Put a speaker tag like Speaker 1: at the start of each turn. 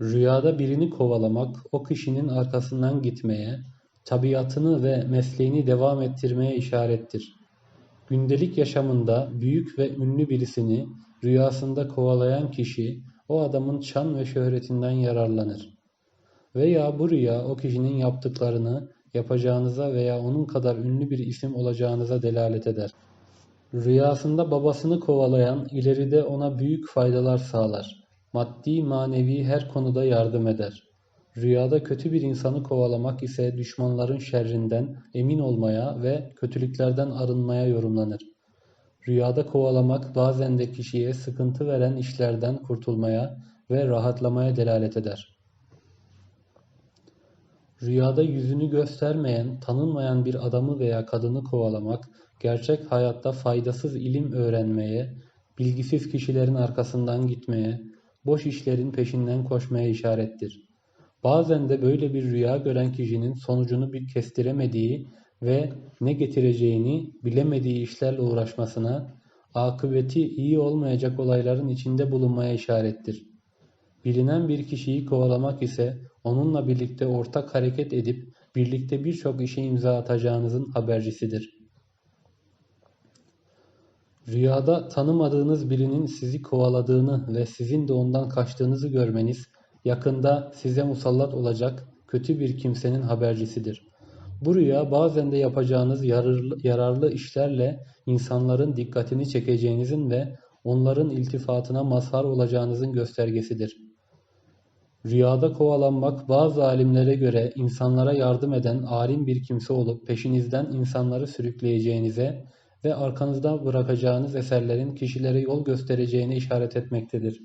Speaker 1: Rüyada birini kovalamak, o kişinin arkasından gitmeye, tabiatını ve mesleğini devam ettirmeye işarettir. Gündelik yaşamında büyük ve ünlü birisini rüyasında kovalayan kişi, o adamın şan ve şöhretinden yararlanır. Veya bu rüya o kişinin yaptıklarını yapacağınıza veya onun kadar ünlü bir isim olacağınıza delalet eder. Rüyasında babasını kovalayan ileride ona büyük faydalar sağlar. Maddi manevi her konuda yardım eder. Rüyada kötü bir insanı kovalamak ise düşmanların şerrinden emin olmaya ve kötülüklerden arınmaya yorumlanır. Rüyada kovalamak bazen de kişiye sıkıntı veren işlerden kurtulmaya ve rahatlamaya delalet eder. Rüyada yüzünü göstermeyen, tanınmayan bir adamı veya kadını kovalamak, gerçek hayatta faydasız ilim öğrenmeye, bilgisiz kişilerin arkasından gitmeye, boş işlerin peşinden koşmaya işarettir. Bazen de böyle bir rüya gören kişinin sonucunu bir kestiremediği ve ne getireceğini bilemediği işlerle uğraşmasına, akıbeti iyi olmayacak olayların içinde bulunmaya işarettir. Bilinen bir kişiyi kovalamak ise onunla birlikte ortak hareket edip birlikte birçok işe imza atacağınızın habercisidir. Rüyada tanımadığınız birinin sizi kovaladığını ve sizin de ondan kaçtığınızı görmeniz yakında size musallat olacak kötü bir kimsenin habercisidir. Bu rüya bazen de yapacağınız yararlı, işlerle insanların dikkatini çekeceğinizin ve onların iltifatına mazhar olacağınızın göstergesidir. Rüyada kovalanmak bazı alimlere göre insanlara yardım eden alim bir kimse olup peşinizden insanları sürükleyeceğinize ve arkanızda bırakacağınız eserlerin kişilere yol göstereceğine işaret etmektedir.